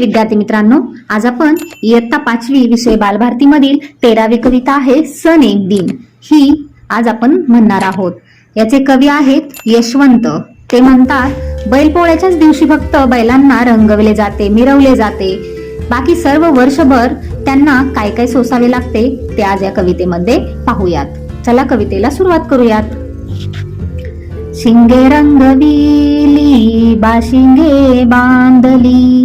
विद्यार्थी मित्रांनो आज आपण इयत्ता पाचवी विषय बालभारतीमधील तेरावी कविता आहे सन एक दिन. ही आज आपण म्हणणार आहोत. याचे कवी आहेत यशवंत. ते म्हणतात बैलपोळ्याच्याच दिवशी फक्त बैलांना रंगवले जाते मिरवले जाते. बाकी सर्व वर्षभर त्यांना काय काय सोसावे लागते ते आज या कवितेमध्ये पाहूयात. चला कवितेला सुरुवात करूयात. शिंगे रंगविली बाशिंगे बांधली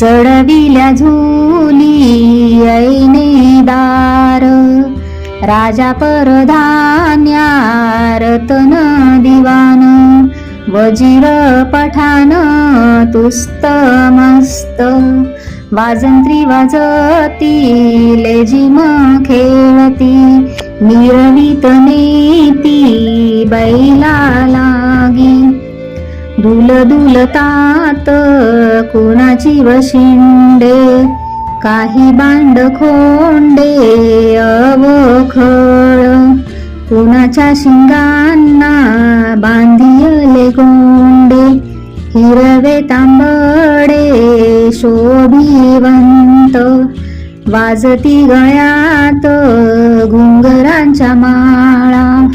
चढविल्या झुली ऐने दार. राजा परधान्या रतन दिवान. वजीर पठाण तुस्त मस्त. वाजंत्री वाजती लेजिम खेळती. मिरवीत नेती बैला दुल दुलतात कुणाची वशिंडे? काही बांड खोंडे अवखळ. कोणाच्या शिंगांना बांधियले गोंडे? हिरवे तांबडे शोभिवंत. वाजती गळ्यात घुंगरांच्या माळा.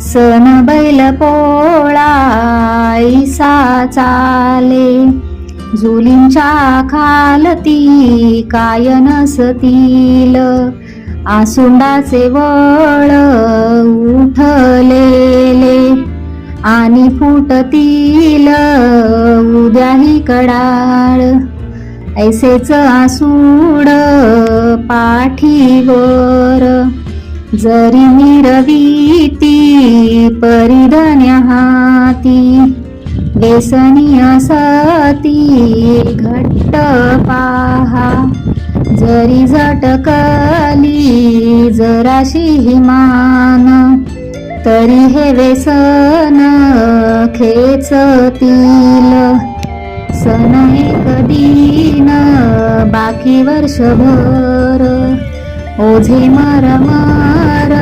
सण बैल पोळा चाले. झुलींच्या खालती काय नसतील. आसुंडाचे वळ उठलेले आणि फुटतील उद्याही कडाळ. ऐसेच आसूड पाठीवर जरी मिरवीती परिधन्या हाती बेसनिया सती घट्ट पाहा. जरी झटकली जराशी हिमान. तरी हे व्यसन खेचतील. सन एक दिन बाकी वर्षभर. ओझे मरमर मार